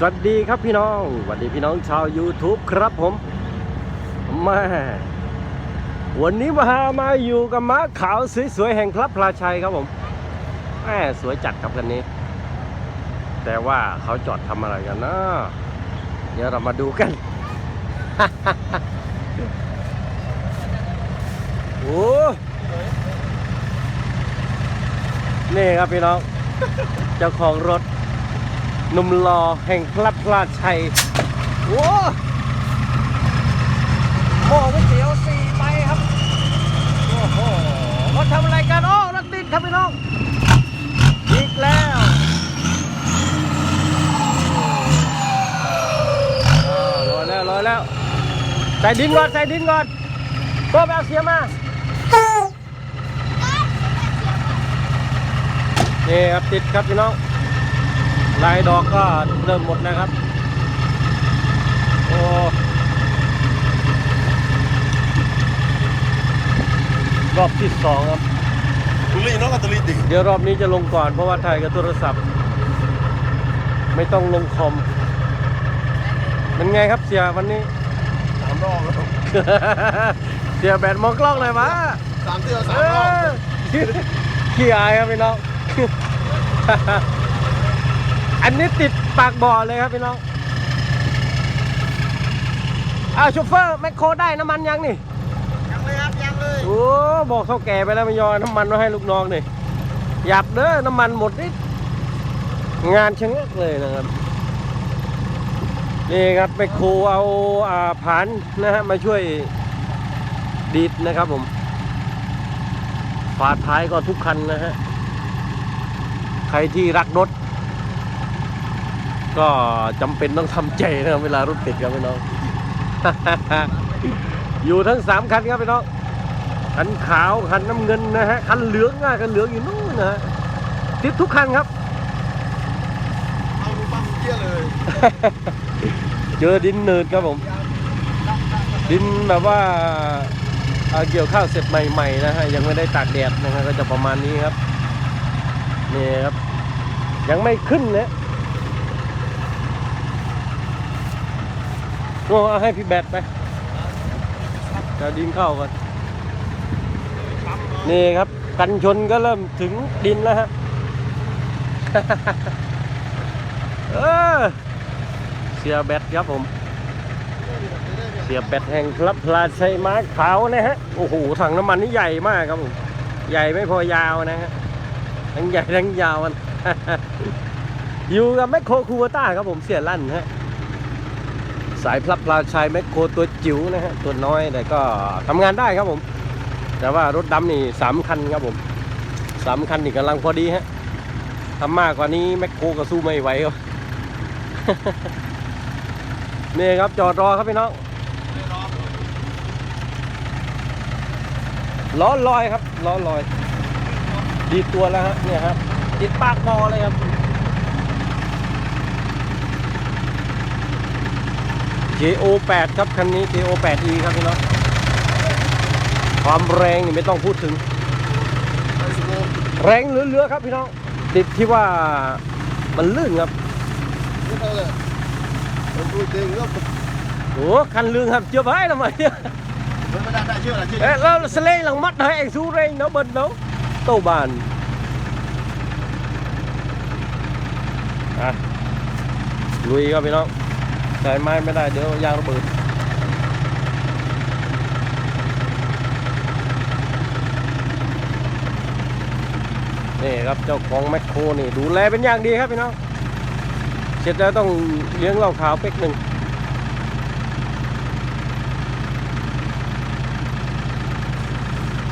สวัสดีครับพี่น้องสวัสดีพี่น้องชาว YouTube ครับผมแมาวันนี้มามาอยู่กับม้าขาวสวยๆแห่งพระพลาชัยครับผมแหมสวยจัดครับกันนี้ แต่ว่าเขาจอดทำอะไรกันนะเดี๋ยวเรามาดูกัน โอ้นี่ครับพี่น้อง เจ้าของรถ หนุ่มรอแห่งพระพลาชัยโอ้โหก๋วยเตี๋ยวสี่ใบครับ โอ้โหเขาทำอะไรกันโอ้รถติดครับพี่น้องอีกแล้วอ้าวลอยแล้วลอยแล้ว ใส่ดินก่อนใส่ดินก่อนก็ไปเอาเสียมานี่ครับติดครับพี่น้อง ลายดอกก็เริ่มหมดแล้วครับ โอ้รอบที่สองครับตุลีเนาะกับตุลีดิเดี๋ยวรอบนี้จะลงก่อนเพราะว่าถ่ายกับโทรศัพท์ ไม่ต้องลงคอมเป็นไงครับเสียวันนี้สามรอบแล้วเสียแบตมองกล้องเลยมะสามเที่ยวสาเอมรอบอขี้อายครับพี่น้อง อันนี้ติดปากบ่อเลยครับพี่น้องอ้าวโชเฟอร์แมคโครได้น้ำมันยังนี่ ยังเลยครับยังเลย โอ้บอกเท่าแก่ไปแล้วไม่ยอมน้ำมันมาให้ลูกน้องนี่หยับเด้อน้ำมันหมดนิดงานชะงักเลยนะครับ นี่ครับไปครูเอาอ่าผานนะฮะมาช่วยดีดนะครับผมฝาท้ายก็ทุกคันนะฮะ ใครที่รักรถ ก็จำเป็นต้องทำใจนะครับเวลารถติดครับพี่น้อง อยู่ทั้งสามคันครับพี่น้องคันขาวคันน้ำเงินนะฮะคันเหลืองอะคันเหลืองอยู่นู่นนะฮะติดทุกคันครับเอาลูกปั้มเยี่ยเลย เจอดินเนินครับผม ดินแบบว่าเอ่อเกี่ยวข้าวเสร็จใหม่ๆนะฮะยังไม่ได้ตากแดดนะฮะก็จะประมาณนี้ครับนี่ครับ ยังไม่ขึ้นนะ โอ้เอาให้พี่แบทไปจะดินเข้ากันนี่ครับ กันชนก็เริ่มถึงดินแล้วฮะเออเสียแบตครับผม เสียแบตแห่งพระพลาชัยม้าขาวนะฮะ โอ้โห ถังน้ำมันนี่ใหญ่มากครับผม ใหญ่ไม่พอยาวนะฮะ ทั้งใหญ่ทั้งยาวมัน อยู่กับแมคโครคูวต้าครับผมเสียลั่นฮะ สายพลับพลาชัยแมคโครตัวจิ๋วนะฮะตัวน้อยแต่ก็ทำงานได้ครับผม แต่ว่ารถดำนี่สามคันครับผมสามคันนี่กำลังพอดีฮะทำมากกว่านี้แมคโครก็สู้ไม่ไหวครับนี่ครับจอดรอครับพี่น้องล้อลอยครับล้อลอย ดีตัวแล้วฮะเนี่ยครับติดปากบอเลยครับ JO8 ครับคันนี้ JO8E ครับพี่น้องความแรงนี่ไม่ต้องพูดถึงไปสิบโมงแรงเหลือๆครับพี่น้องติดที่ว่ามันลื่นครับนี่เท่าไหร่ผมพูดจริงก็โอ้คันลื่นครับเจือบไว้ทำไมเนี่ยมันไม่ได้ได้เชื่ออะไรเชื่อเอ๊ะเราสเลงหลังมัดให้เองสู้เร่งเนาะเบิ้ลเนาะโตบานอะลุยครับพี่น้อง ใส่ไม้ไม่ได้เดี๋ยวยางระเบิดนี่ครับเจ้าของแมคโครนี่ดูแลเป็นอย่างดีครับพี่น้องเสร็จแล้วต้องเลี้ยงเหล้าขาวเป๊กหนึ่ง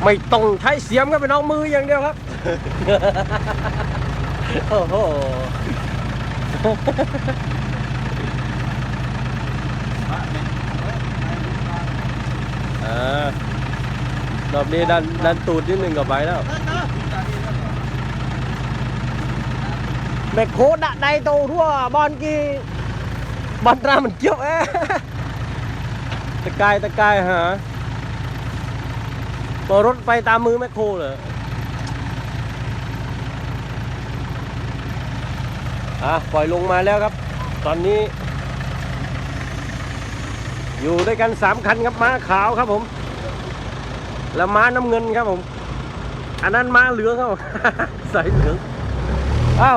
ไม่ต้องใช้เสียมครับเป็นน้องมืออย่างเดียวครับโอ้โห อรอบนี้ดันดันตูดนิดหนึ่งกับไปแล้ว แม่โคดะใดโตทั่วบอลกีบอลตรามันเกี่ยวเอ๊ะตะกายตะกายหาพอรถไปตามมือแมคโครเลยอะปล่อยลงมาแล้วครับ ตอนนี้ อยู่ด้วยกันสามคันครับม้าขาวครับผม แล้วม้าน้ำเงินครับผม อันนั้นม้าเหลืองครับผมใส่เหลืองเอ้า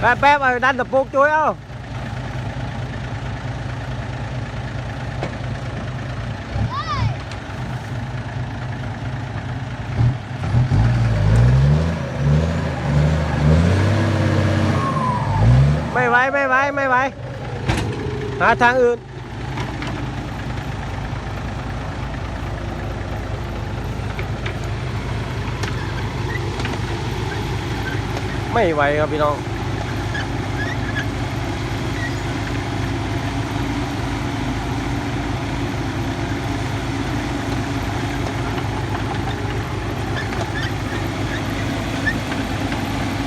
แป๊บแป๊บเอาดันตะปูกจุ้ยเอ้าไม่ไหวไม่ไหวไม่ไหวหาทางอื่น ไม่ไหวครับพี่น้อง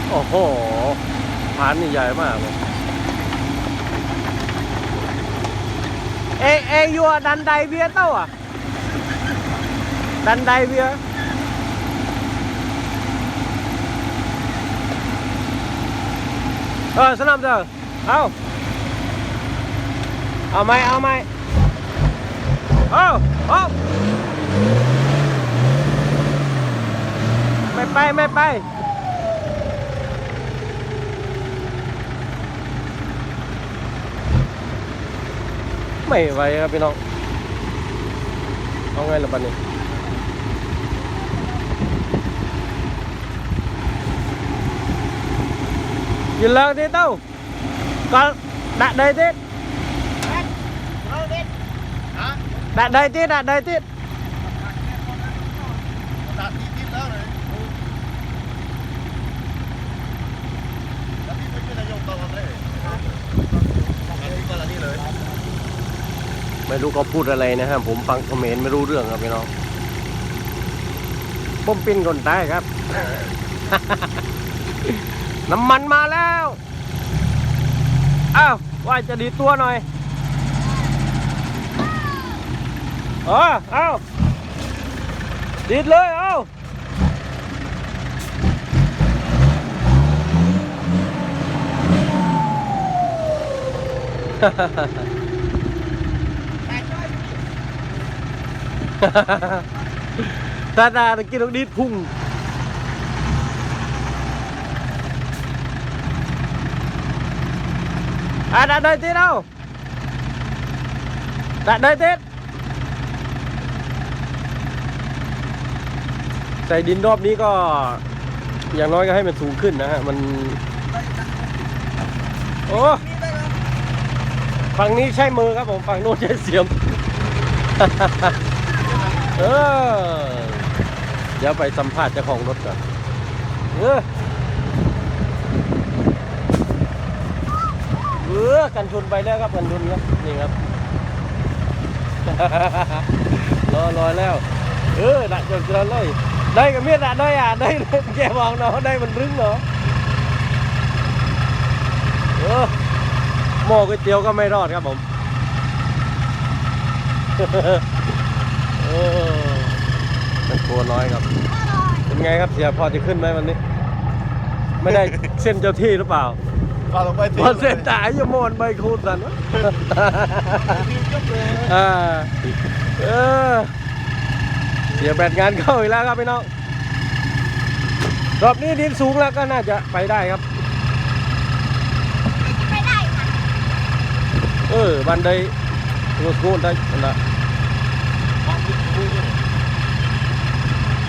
โอ้โหพานนี่ใหญ่มากเลยเอเอยัวดันไดเวียเต้าอะ ดันไดเวีย เออสนับเด้อเอาเอาไหมเอาไหมเอาเอาไม่ไปไม่ไป ไม่ไหวครับพี่น้อง เอาไงล่ะบัดนี้ nhìn lên ยืนเล้วที่เต้าก็ดัดได้ที่ ดัดได้ที่ดัดได้ที่ ไม่รู้เขาพูดอะไรนะฮะผมฟังคอมเขมนต์ไม่รู้เรื่องครับพี่น้องผมปิ้นคนตายครับ น้ำมันมาแล้ว อ้าวว่าจะดีตัวหน่อยเออเอาดีดเลยเอาตาตาตะกี้ต้องดีดพุ่ง À đã đời tiết đâu Đã đời tiết ใส่ดินรอบนี้ก็อย่างน้อยก็ให้มันสูงขึ้นนะฮะ มัน โอ้ฝั่งนี้ใช้มือครับผม ฝั่งโน้นใช้เสียม เออ เดี๋ยวไปสัมภาษณ์เจ้าของรถก่อน เออ ออกันชนไปแล้วครับกันชนครับนี่ครับรอรอแล้ว เออดักจนกระเลยได้กับเมียดักได้อะได้แกมองเนาะได้มันรึ้งเนาะเออหม้อก๋วยเตี๋ยวก็ไม่รอดครับผมเออมันตัวน้อยครับเป็นไงครับเสียพอจะขึ้นไหมวันนี้ ไม่ได้เส้นเจ้าที่หรือเปล่า ปลาลงไปพอเส้นตายอยาโมนใบคูดสันวะอ่าเออเสียแบตงานเข้าอีกแล้วครับพี่น้องรอบนี้ดินสูงแล้วก็น่าจะไปได้ครับไม่ได้ค่ะ เออบันไดงูสกูนได้นั่นละ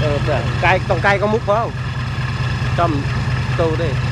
เออแต่ไกลต้องไกลก็มุกเปล่าจำตูได้จำก็มุกแต่กันชนชนเลยล้อหน้าเขาติดครับพี่น้องเดี๋ยวดินล้อหน้าออกนิด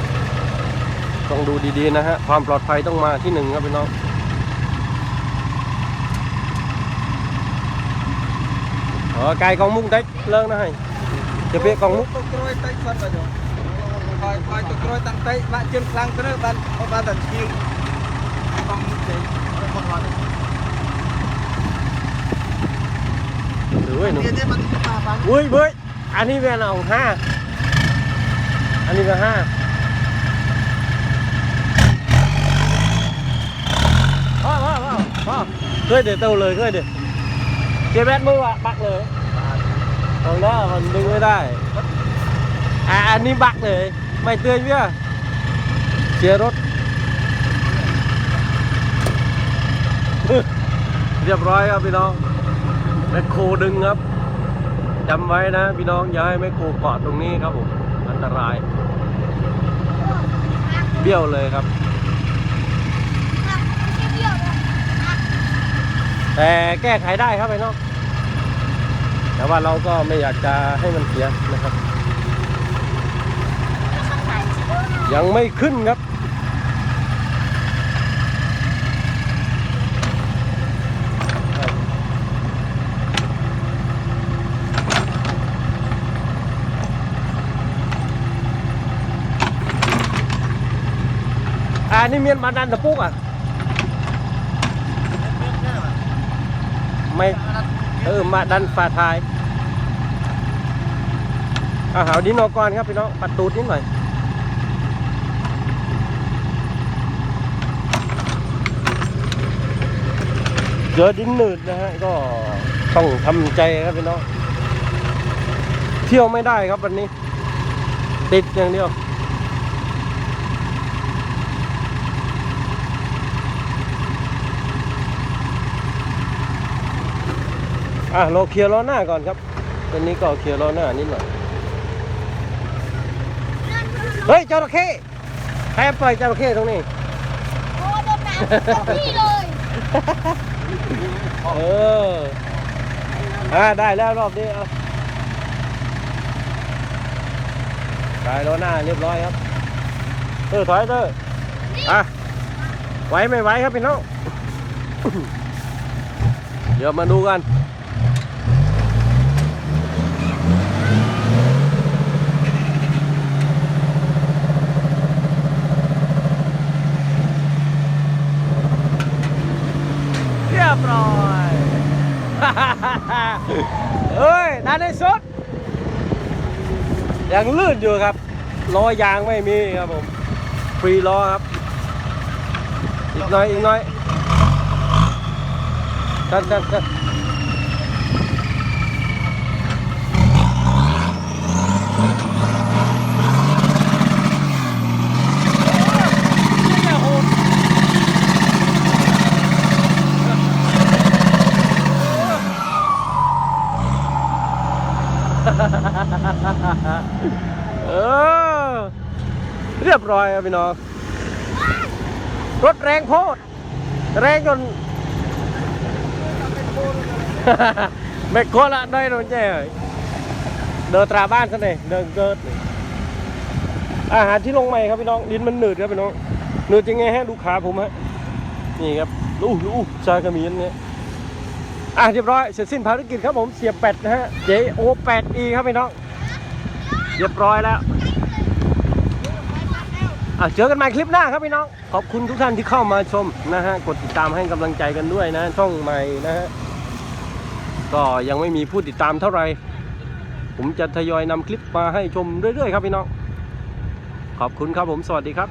ต้องดูดีๆนะฮะ ความปลอดภัยต้องมาที่หนึ่งครับพี่น้องออไก่กองมุกได้เลิกนะให้จะเปียกองมุกตัวกรวยตั้งสั้นไปจ้ะคอยคอยตัวกรวยตั้งใจบ้านเชียงคลังตัวนี้บ้านบ้านตัดเชียงกองมุกเจ๋งกองลอยด้วยหนุ่มเว้ยเว้ยอันนี้เป็นเอาห้าอันนี้เป็นห้า อพ่เคยเดี๋ยวเตาเลยเคยเดี๋ยวเจ๊แบดมือวะบักเลยตรงนั้นมันดึงไม่ได้อะอันนี้บักเลย ไม่เตือนเพี่ยเสียรถเรียบร้อยครับพี่น้องแมคโครดึงครับจำไว้นะพี่น้องอย่าให้แมคโครเกาะตรงนี้ครับผมอันตราย เบี้ยวเลยครับ หักไม่ใช่เบี้ยวเลยหัก แต่แก้ไขได้ครับพี่น้องแต่ว่าเราก็ไม่อยากจะให้มันเสียนะครับ ยังไม่ขึ้นครับอ่านี่เมียนมาดันตะปุกอะ ไม่เออมาดันฝาท้ายอาหาดินออกก่อนครับพี่น้องปัดตูดนิดหน่อยเจอดินหนืดนะฮะก็ต้องทำใจครับพี่น้องเที่ยวไม่ได้ครับวันนี้ ติดอย่างเดียว อะเราเคลียร์ล้อหน้าก่อนครับตอนนี้ก็เคลียร์ล้อหน้านิดหน่อยเฮ้ยจระเข้ใครปล่อยจระเข้ตรงนี้โอ้โดนน้ำตกนี่เลยเอออ่าได้แล้วรอบนี้เอาได้ล้อหน้าเรียบร้อยครับเออถอยเตอร์อะไหวไม่ไหวครับพี่น้องเดี๋ยวมาดูกัน ยบร้อยเฮ้ยด้านในสุดยังลื่นอยู่ครับล้อยางไม่มีครับผมฟรีล้อครับ อีกน้อยอีกน้อยจันจันจัน เออ เรียบร้อยครับพี่น้อง รถแรงโพด แรงจนแม่โคละได้โดนแจ้เดินตราบ้านซะหน่อยเดินเกิดอาหารที่ลงใหม่ครับพี่น้องลิ้นมันหนืดครับพี่น้องหนืดยังไงฮะดูขาผมฮะนี่ครับดูดูชากระมีนเนี่ย อะเรียบร้อยเสร็จสิ้นภารกิจครับผมเสียบแปดนะฮะ JO8E ครับพี่น้อง เรียบร้อยแล้วอะเจอกันใหม่คลิปหน้าครับพี่น้อง ขอบคุณทุกท่านที่เข้ามาชมนะฮะ กดติดตามให้กำลังใจกันด้วยนะ ช่องใหม่นะฮะ ก็ยังไม่มีผู้ติดตามเท่าไหร่ ผมจะทยอยนำคลิปมาให้ชมเรื่อยๆ ครับพี่น้อง ขอบคุณครับผม สวัสดีครับ